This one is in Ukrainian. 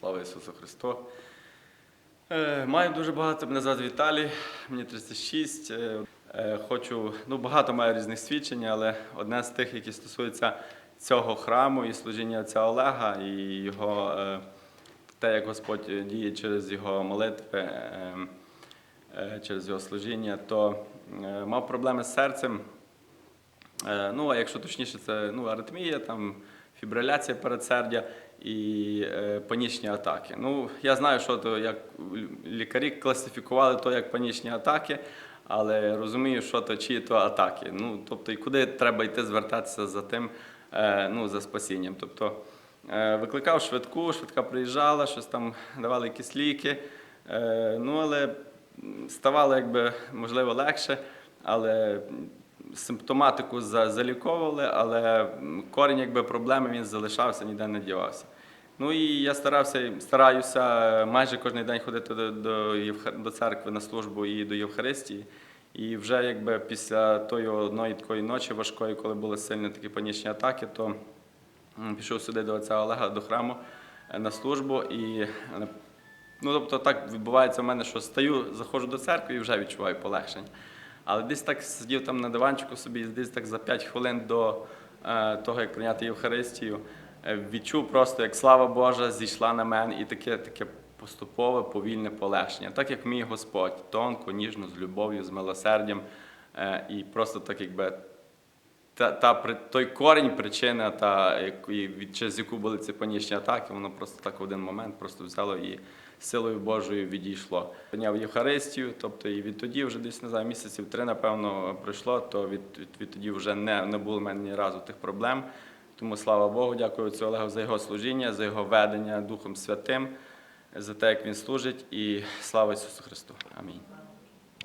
Слава Ісусу Христу. Е, Маю дуже багато. Мене звати Віталій, мені 36. Е, е, Хочу, ну багато маю різних свідчень, але одне з тих, які стосується цього храму і служіння отця Олега, і його те, як Господь діє через його молитви, через його служіння, то мав проблеми з серцем. Ну, а якщо точніше, це ну, аритмія, там, фібриляція передсердя і е, панічні атаки. Ну, я знаю, що то як лікарі класифікували то як панічні атаки, але розумію, що то чиї то атаки. Ну, тобто, і куди треба йти звертатися за тим, е, ну, за спасінням. Тобто, е, викликав швидку, швидка приїжджала, щось там давали якісь ліки. Ну, але ставало якби можливо легше, але симптоматику заліковували, але корінь якби проблеми він залишався, ніде не дівався. Ну і я старався, стараюся е, майже кожен день ходити до, до, до церкви на службу і до Євхаристії. І вже якби після тої одної такої ночі важкої, коли були сильні такі панічні атаки, то пішов сюди до отця Олега до храму е, на службу і е, Ну, тобто так відбувається в мене, що стаю, заходжу до церкви і вже відчуваю полегшення. Але десь так сидів там на диванчику собі, десь так за 5 хвилин до е, того, як прийняти Євхаристію, е, відчув просто, як слава Божа зійшла на мене і таке, таке поступове, повільне полегшення. Так як мій Господь, тонко, ніжно, з любов'ю, з милосердям, е, і просто так, якби та, та, той корінь, причина, та, від- через яку були ці панічні атаки, воно просто так в один момент просто взяло і силою Божою відійшло. Прийняв Євхаристію, тобто і відтоді вже десь не знаю, місяців три, напевно, пройшло, то від, від, відтоді вже не, не було в мене ні разу тих проблем. Тому слава Богу, дякую отцю Олегу за його служіння, за його ведення Духом Святим, за те, як він служить, і слава Ісусу Христу. Амінь.